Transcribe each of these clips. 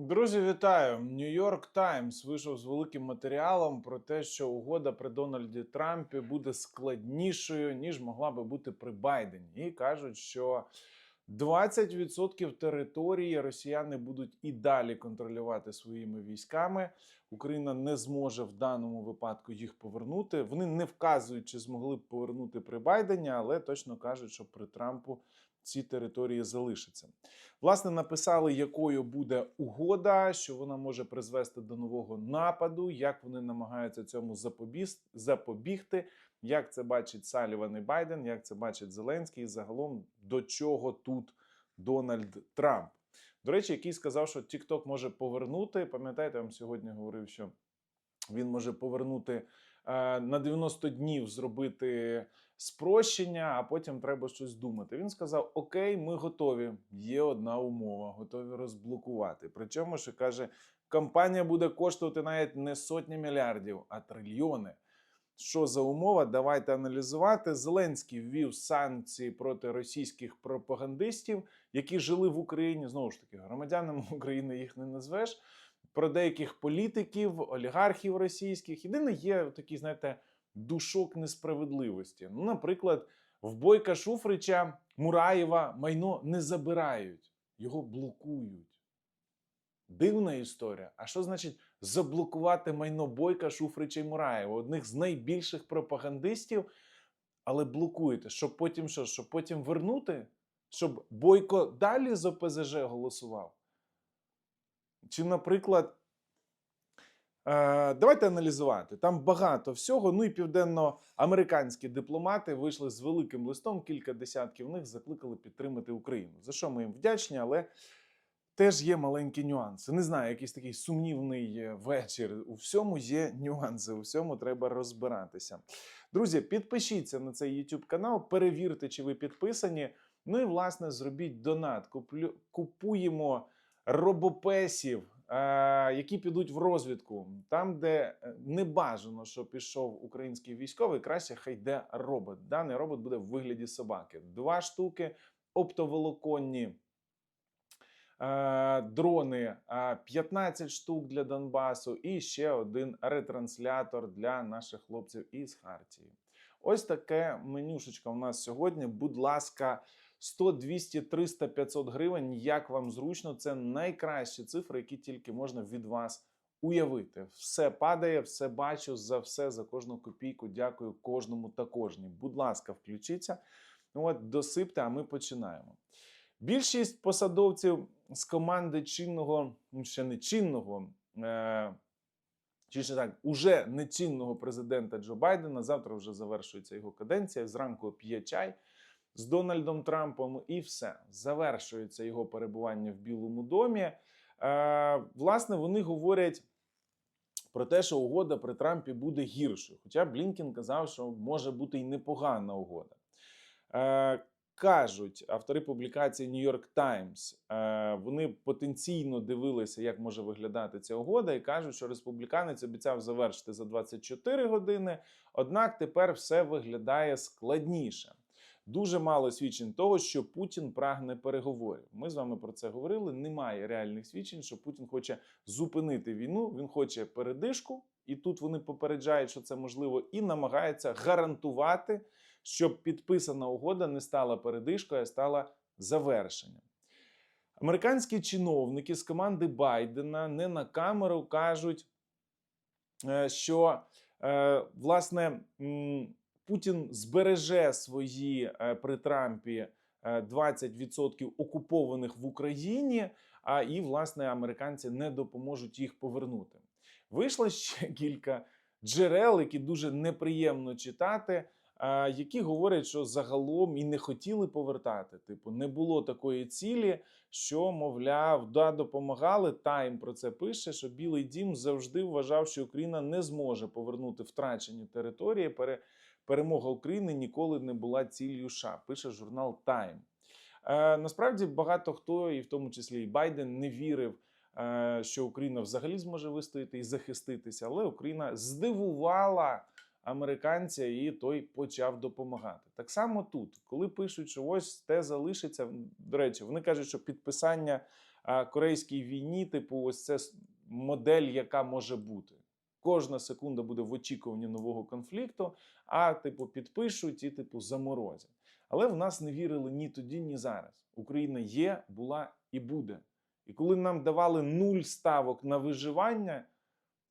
Друзі, вітаю! Нью-Йорк Таймс вийшов з великим матеріалом про те, що угода при Дональді Трампі буде складнішою, ніж могла би бути при Байдені. І кажуть, що 20% території росіяни будуть і далі контролювати своїми військами. Україна не зможе в даному випадку їх повернути. Вони не вказують, чи змогли б повернути при Байдені, але точно кажуть, що при Трампу ці території залишаться. Власне, написали, якою буде угода, що вона може призвести до нового нападу, як вони намагаються цьому запобігти, як це бачить Саліван і Байден, як це бачить Зеленський, і загалом до чого тут Дональд Трамп. До речі, який сказав, що TikTok може повернути. Пам'ятаєте, я вам сьогодні говорив, що він може повернути е, на 90 днів зробити спрощення, а потім треба щось думати. Він сказав: Окей, ми готові. Є одна умова, готові розблокувати. Причому, що каже, компанія буде коштувати навіть не сотні мільярдів, а трильйони. Що за умова? Давайте аналізувати. Зеленський ввів санкції проти російських пропагандистів, які жили в Україні. Знову ж таки, громадянами України їх не назвеш. Про деяких політиків, олігархів російських. Єдине є такий, знаєте, душок несправедливості. Ну, наприклад, в Бойка Шуфрича Мураєва майно не забирають, його блокують. Дивна історія. А що значить заблокувати майно Бойка, Шуфрича і Мураєва? Одних з найбільших пропагандистів, але блокуєте. Щоб потім що? Щоб потім вернути? Щоб Бойко далі з ОПЗЖ голосував? Чи, наприклад, Давайте аналізувати. Там багато всього. Ну і південноамериканські дипломати вийшли з великим листом. Кілька десятків них закликали підтримати Україну. За що ми їм вдячні, але теж є маленькі нюанси. Не знаю, якийсь такий сумнівний е, вечір. У всьому є нюанси, у всьому треба розбиратися. Друзі, підпишіться на цей YouTube канал, перевірте, чи ви підписані. Ну і власне зробіть донат. Куплю... Купуємо робопесів, е, які підуть в розвідку. Там, де е, не бажано, щоб пішов український військовий, краще хай йде робот. Даний робот буде в вигляді собаки. Два штуки оптоволоконні. е, Дрони е, 15 штук для Донбасу, і ще один ретранслятор для наших хлопців із Хартії. Ось таке менюшечка у нас сьогодні. Будь ласка, 100, 200, 300, 500 гривень. Як вам зручно, це найкращі цифри, які тільки можна від вас уявити. Все падає, все бачу, за все, за кожну копійку. Дякую кожному та кожній. Будь ласка, включіться. Ну от досипте, а ми починаємо. Більшість посадовців з команди чинного, ну, ще не чинного. Е- чи ще так, уже нечинного президента Джо Байдена. Завтра вже завершується його каденція. Зранку п'є чай з Дональдом Трампом, і все завершується його перебування в Білому домі. Е, власне, вони говорять про те, що угода при Трампі буде гіршою. Хоча Блінкін казав, що може бути й непогана угода. Е, Кажуть автори публікації New York Times, е, вони потенційно дивилися, як може виглядати ця угода, і кажуть, що республіканець обіцяв завершити за 24 години. Однак тепер все виглядає складніше. Дуже мало свідчень того, що Путін прагне переговорів. Ми з вами про це говорили. Немає реальних свідчень, що Путін хоче зупинити війну. Він хоче передишку, і тут вони попереджають, що це можливо, і намагаються гарантувати, щоб підписана угода не стала передишкою, а стала завершенням. Американські чиновники з команди Байдена не на камеру кажуть, е, що е, власне Путін збереже свої е, при Трампі е, 20% окупованих в Україні, а і власне американці не допоможуть їх повернути. Вийшло ще кілька джерел, які дуже неприємно читати. е, Які говорять, що загалом і не хотіли повертати. Типу, не було такої цілі, що, мовляв, да, допомагали. Тайм про це пише, що Білий Дім завжди вважав, що Україна не зможе повернути втрачені території. Пере, перемога України ніколи не була ціллю США, пише журнал Time. Е, насправді багато хто, і в тому числі і Байден, не вірив, е, що Україна взагалі зможе вистояти і захиститися, але Україна здивувала американця, і той почав допомагати. Так само тут, коли пишуть, що ось те залишиться. До речі, вони кажуть, що підписання а, корейській війні, типу, ось це модель, яка може бути. Кожна секунда буде в очікуванні нового конфлікту, а типу підпишуть і типу заморозять. Але в нас не вірили ні тоді, ні зараз. Україна є, була і буде. І коли нам давали нуль ставок на виживання,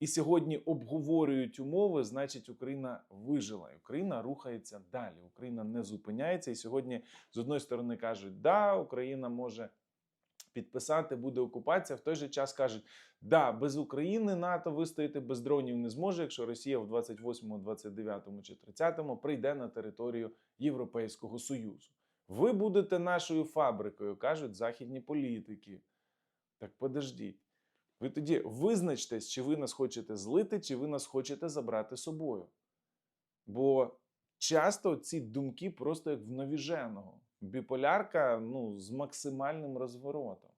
і сьогодні обговорюють умови, значить Україна вижила. І Україна рухається далі. Україна не зупиняється. І сьогодні з одної сторони кажуть, да, Україна може підписати, буде окупація. В той же час кажуть, да, без України НАТО вистояти без дронів не зможе, якщо Росія в 28, 29 чи 30 прийде на територію Європейського Союзу. Ви будете нашою фабрикою, кажуть західні політики. Так подождіть. Ви тоді визначтесь, чи ви нас хочете злити, чи ви нас хочете забрати собою. Бо часто ці думки просто як в навіженого. Біполярка ну, з максимальним розворотом.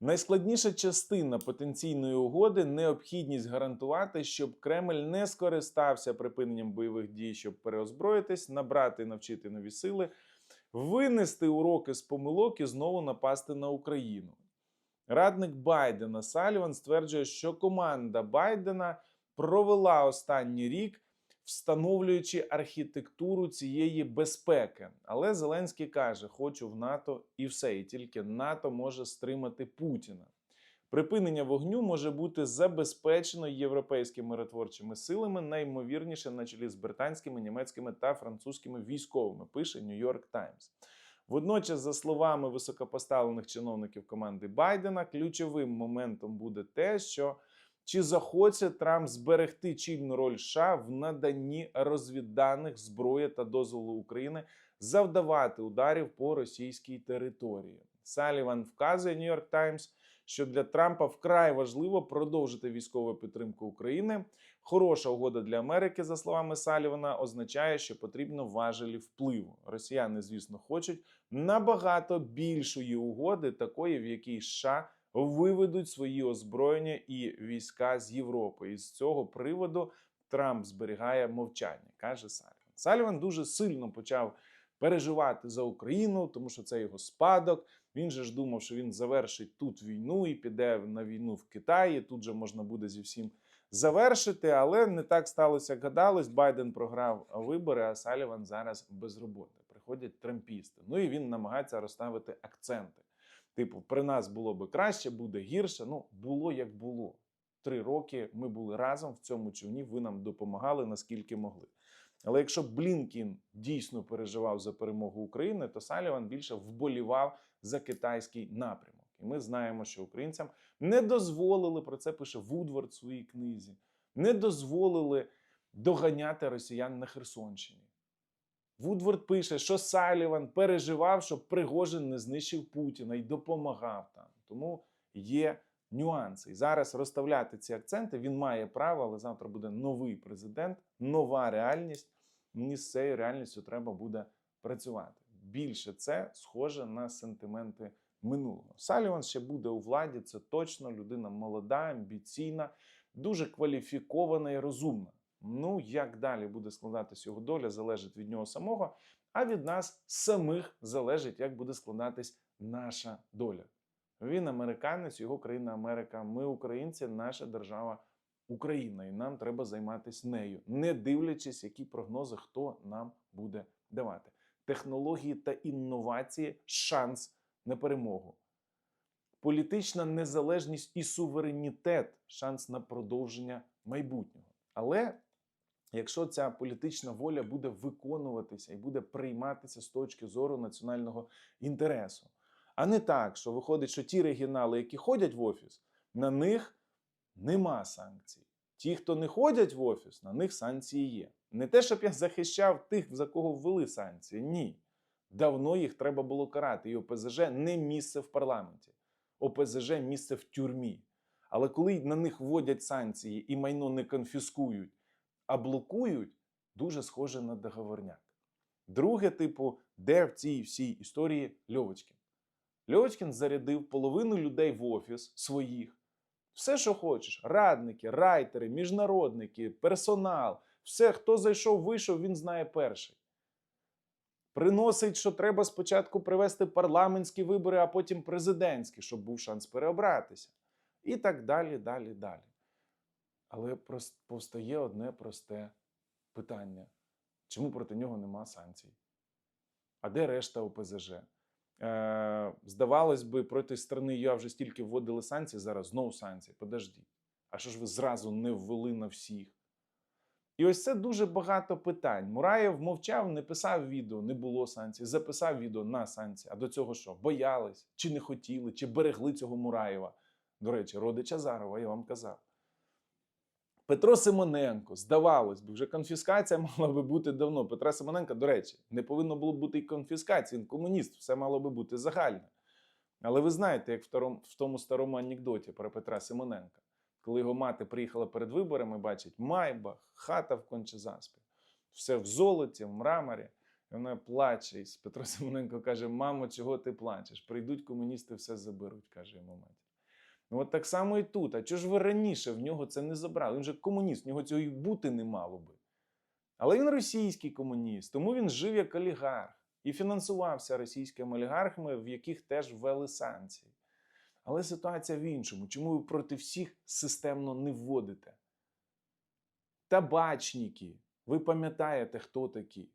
Найскладніша частина потенційної угоди необхідність гарантувати, щоб Кремль не скористався припиненням бойових дій, щоб переозброїтись, набрати і навчити нові сили, винести уроки з помилок і знову напасти на Україну. Радник Байдена Саліван стверджує, що команда Байдена провела останній рік, встановлюючи архітектуру цієї безпеки. Але Зеленський каже: хочу в НАТО і все, і тільки НАТО може стримати Путіна. Припинення вогню може бути забезпечено європейськими миротворчими силами, найімовірніше на чолі з британськими, німецькими та французькими військовими, пише Нью-Йорк Таймс. Водночас, за словами високопоставлених чиновників команди Байдена, ключовим моментом буде те, що чи захоче Трамп зберегти чільну роль США в наданні розвідданих зброї та дозволу України завдавати ударів по російській території. Саліван вказує Нью-Йорк Таймс, що для Трампа вкрай важливо продовжити військову підтримку України. Хороша угода для Америки, за словами Салівана, означає, що потрібно важелі впливу. Росіяни, звісно, хочуть набагато більшої угоди, такої, в якій США виведуть свої озброєння і війська з Європи. І з цього приводу Трамп зберігає мовчання, каже Саліван. Саліван дуже сильно почав переживати за Україну, тому що це його спадок. Він же ж думав, що він завершить тут війну і піде на війну в Китаї. Тут же можна буде зі всім завершити, але не так сталося, як гадалось. Байден програв вибори, а Саліван зараз без роботи. Приходять трампісти. Ну і він намагається розставити акценти. Типу, при нас було би краще, буде гірше. Ну, було як було. Три роки ми були разом в цьому човні. Ви нам допомагали наскільки могли. Але якщо Блінкін дійсно переживав за перемогу України, то Саліван більше вболівав за китайський напрямок. І ми знаємо, що українцям не дозволили про це пише Вудвард в своїй книзі, не дозволили доганяти росіян на Херсонщині. Вудвард пише, що Саліван переживав, щоб Пригожин не знищив Путіна і допомагав там. Тому є нюанси. І зараз розставляти ці акценти він має право, але завтра буде новий президент, нова реальність. Мені з цією реальністю треба буде працювати. Більше це схоже на сентименти минулого. Саліван ще буде у владі, це точно людина молода, амбіційна, дуже кваліфікована і розумна. Ну, як далі буде складатись його доля, залежить від нього самого, а від нас самих залежить, як буде складатись наша доля. Він американець, його країна Америка. Ми українці, наша держава Україна, і нам треба займатися нею, не дивлячись, які прогнози хто нам буде давати. Технології та інновації шанс на перемогу. Політична незалежність і суверенітет шанс на продовження майбутнього. Але якщо ця політична воля буде виконуватися і буде прийматися з точки зору національного інтересу, а не так, що виходить, що ті регіонали, які ходять в офіс, на них нема санкцій. Ті, хто не ходять в офіс, на них санкції є. Не те, щоб я захищав тих, за кого ввели санкції. Ні. Давно їх треба було карати. І ОПЗЖ не місце в парламенті. ОПЗЖ місце в тюрмі. Але коли на них вводять санкції і майно не конфіскують, а блокують, дуже схоже на договорняк. Друге, типу, де в цій всій історії Льовочкін? Льовочкін зарядив половину людей в офіс своїх. Все, що хочеш: радники, райтери, міжнародники, персонал, все, хто зайшов, вийшов, він знає перший. приносить, що треба спочатку привести парламентські вибори, а потім президентські, щоб був шанс переобратися. І так далі, далі, далі. Але повстає одне просте питання: чому проти нього нема санкцій? А де решта ОПЗЖ? Е, здавалось би, проти сторони ЮА вже стільки вводили санкції, зараз знову санкції. Подождіть. А що ж ви зразу не ввели на всіх? І ось це дуже багато питань. Мураєв мовчав, не писав відео, не було санкцій, записав відео на санкції. А до цього що? Боялись, чи не хотіли, чи берегли цього Мураєва. До речі, родич Азарова, я вам казав. Петро Симоненко, здавалось би, вже конфіскація мала би бути давно. Петра Симоненка, до речі, не повинно було бути і конфіскації. Він комуніст, все мало би бути загальне. Але ви знаєте, як в, старому, в тому старому анекдоті про Петра Симоненка, коли його мати приїхала перед виборами, бачить Майбах, хата в Кончезаспі, все в золоті, в мраморі. І вона плаче. І Петро Симоненко каже: Мамо, чого ти плачеш? Прийдуть комуністи, все заберуть, каже йому матір. Ну, от так само і тут. А чого ж ви раніше в нього це не забрали? Він же комуніст, в нього цього і бути не мало би. Але він російський комуніст, тому він жив як олігарх і фінансувався російськими олігархами, в яких теж ввели санкції. Але ситуація в іншому. Чому ви проти всіх системно не вводите? Табачники, ви пам'ятаєте, хто такі?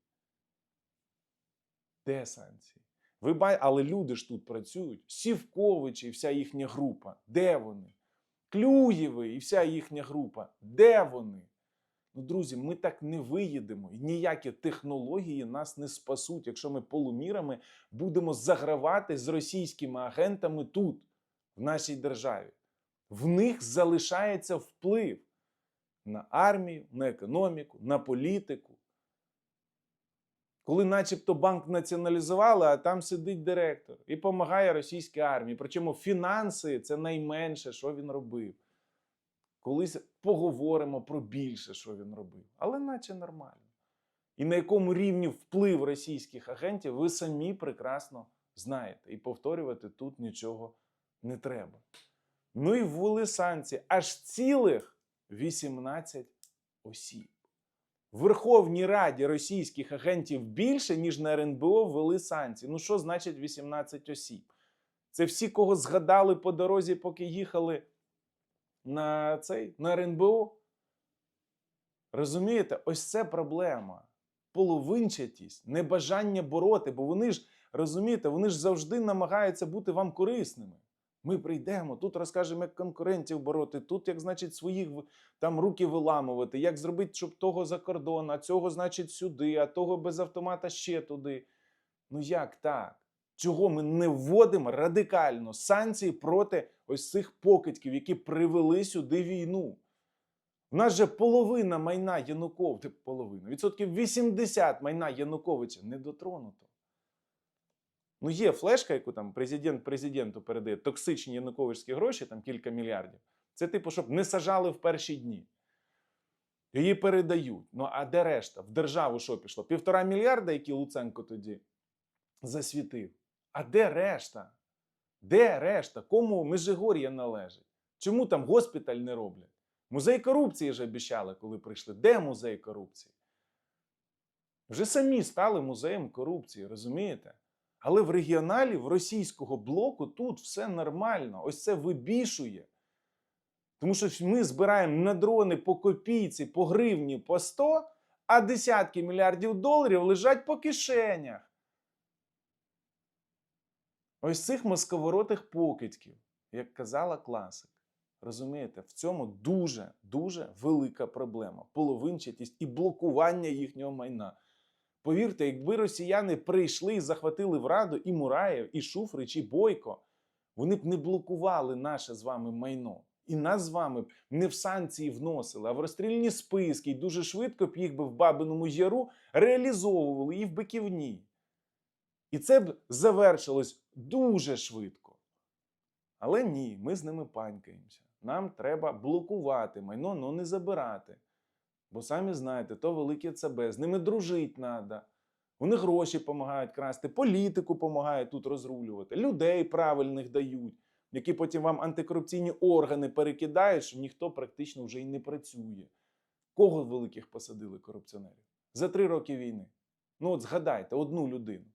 Де санкції? Ви ба... Але люди ж тут працюють. Сівковичі і вся їхня група. Де вони? Клюєви і вся їхня група. Де вони? Ну, друзі, ми так не виїдемо. І ніякі технології нас не спасуть, якщо ми полумірами будемо загравати з російськими агентами тут, в нашій державі. В них залишається вплив на армію, на економіку, на політику. Коли начебто банк націоналізували, а там сидить директор і допомагає російській армії. Причому фінанси це найменше, що він робив. Колись поговоримо про більше, що він робив. Але наче нормально. І на якому рівні вплив російських агентів ви самі прекрасно знаєте. І повторювати тут нічого не треба. Ну і ввели санкції аж цілих 18 осіб. Верховній Раді російських агентів більше, ніж на РНБО ввели санкції. Ну що значить 18 осіб? Це всі, кого згадали по дорозі, поки їхали на цей на РНБО. Розумієте, ось це проблема. Половинчатість, небажання бороти, бо вони ж розумієте, вони ж завжди намагаються бути вам корисними. Ми прийдемо, тут розкажемо, як конкурентів бороти, тут, як значить, своїх там руки виламувати, як зробити, щоб того за кордон, а цього, значить, сюди, а того без автомата ще туди. Ну як так? Чого ми не вводимо радикально санкції проти ось цих покидьків, які привели сюди війну? У нас же половина майна Януковича, половина, відсотків 80 майна Януковича не дотронуто. Ну, є флешка, яку там президент президенту передає, токсичні януковичські гроші, там кілька мільярдів. Це типу, щоб не сажали в перші дні. Її передають. Ну а де решта? В державу що пішло? Півтора мільярда, які Луценко тоді засвітив. А де решта? Де решта? Кому Межигор'я належить? Чому там госпіталь не роблять? Музей корупції ж обіцяли, коли прийшли. Де музей корупції? Вже самі стали музеєм корупції, розумієте? Але в регіоналі, в російського блоку тут все нормально. Ось це вибішує. Тому що ми збираємо на дрони по копійці, по гривні, по 100, а десятки мільярдів доларів лежать по кишенях. Ось цих московоротих покидьків, як казала класик. Розумієте, в цьому дуже дуже велика проблема. Половинчатість і блокування їхнього майна. Повірте, якби росіяни прийшли і захватили в Раду і Мураєв, і Шуфрич, і Бойко, вони б не блокували наше з вами майно. І нас з вами б не в санкції вносили, а в розстрільні списки, і дуже швидко б їх би в Бабиному Яру реалізовували і в Биківні. І це б завершилось дуже швидко. Але ні, ми з ними панькаємося. Нам треба блокувати майно, але не забирати. Бо самі знаєте, то велике ЦБ, з ними дружити треба. Вони гроші допомагають красти, політику допомагають тут розрулювати, людей правильних дають, які потім вам антикорупційні органи перекидають, що ніхто практично вже й не працює. Кого великих посадили корупціонерів? За три роки війни. Ну, от згадайте одну людину.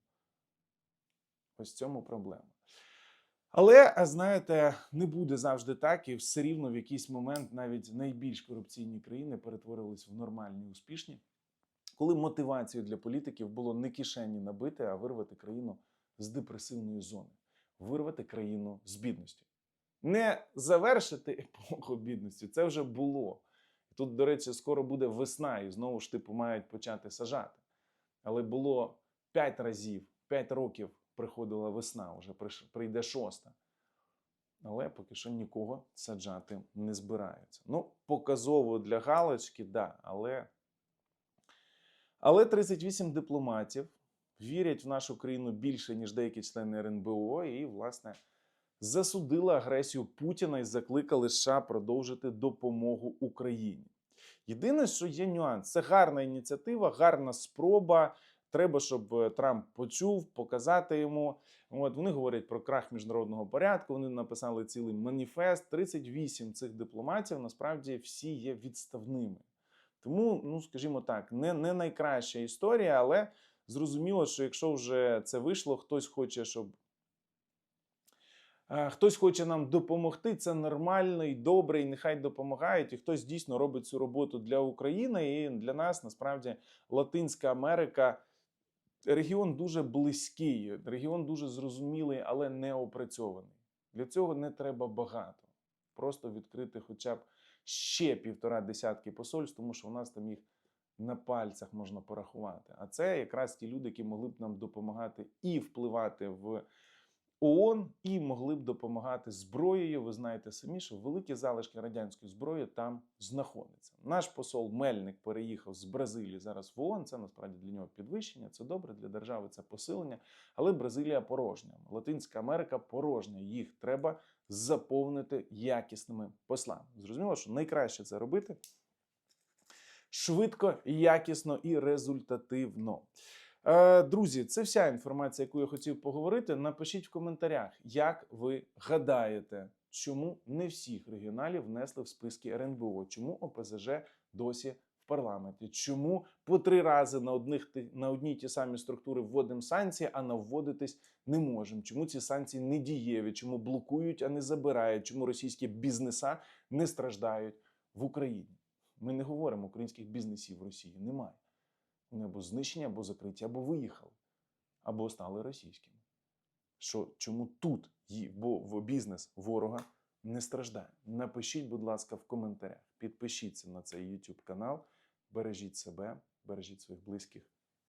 Ось в цьому проблема. Але, знаєте, не буде завжди так, і все рівно в якийсь момент навіть найбільш корупційні країни перетворювались в нормальні, успішні, коли мотивацією для політиків було не кишені набити, а вирвати країну з депресивної зони, вирвати країну з бідності. Не завершити епоху бідності, це вже було. Тут, до речі, скоро буде весна, і знову ж типу мають почати сажати. Але було п'ять разів, п'ять років приходила весна, вже прийде шоста. Але поки що нікого саджати не збираються. Ну, показово для галочки, да, але. Але 38 дипломатів вірять в нашу країну більше, ніж деякі члени РНБО, і, власне, засудили агресію Путіна і закликали США продовжити допомогу Україні. Єдине, що є нюанс, це гарна ініціатива, гарна спроба. Треба, щоб е, Трамп почув, показати йому. От вони говорять про крах міжнародного порядку. Вони написали цілий маніфест. 38 цих дипломатів насправді всі є відставними. Тому, ну скажімо так, не, не найкраща історія, але зрозуміло, що якщо вже це вийшло, хтось хоче, щоб Е, Хтось хоче нам допомогти, це нормально і добре, і нехай допомагають. І хтось дійсно робить цю роботу для України і для нас насправді Латинська Америка. Регіон дуже близький, регіон дуже зрозумілий, але не опрацьований. Для цього не треба багато. Просто відкрити хоча б ще півтора десятки посольств, тому що у нас там їх на пальцях можна порахувати. А це якраз ті люди, які могли б нам допомагати і впливати в ООН і могли б допомагати зброєю. Ви знаєте самі, що великі залишки радянської зброї там знаходяться. Наш посол Мельник переїхав з Бразилії зараз в ООН. Це насправді для нього підвищення. Це добре для держави, це посилення. Але Бразилія порожня. Латинська Америка порожня. Їх треба заповнити якісними послами. Зрозуміло, що найкраще це робити швидко, якісно і результативно. Е, Друзі, це вся інформація, яку я хотів поговорити. Напишіть в коментарях, як ви гадаєте, чому не всіх регіоналів внесли в списки РНБО, чому ОПЗЖ досі в парламенті, чому по три рази на одних на одній ті самі структури вводимо санкції, а на вводитись не можемо. Чому ці санкції не дієві, чому блокують, а не забирають, чому російські бізнеса не страждають в Україні? Ми не говоримо українських бізнесів в Росії. Немає. Вони або знищені, або закриті, або виїхали, або стали російськими. Що чому тут бо в бізнес ворога не страждає? Напишіть, будь ласка, в коментарях. Підпишіться на цей YouTube канал, бережіть себе, бережіть своїх близьких.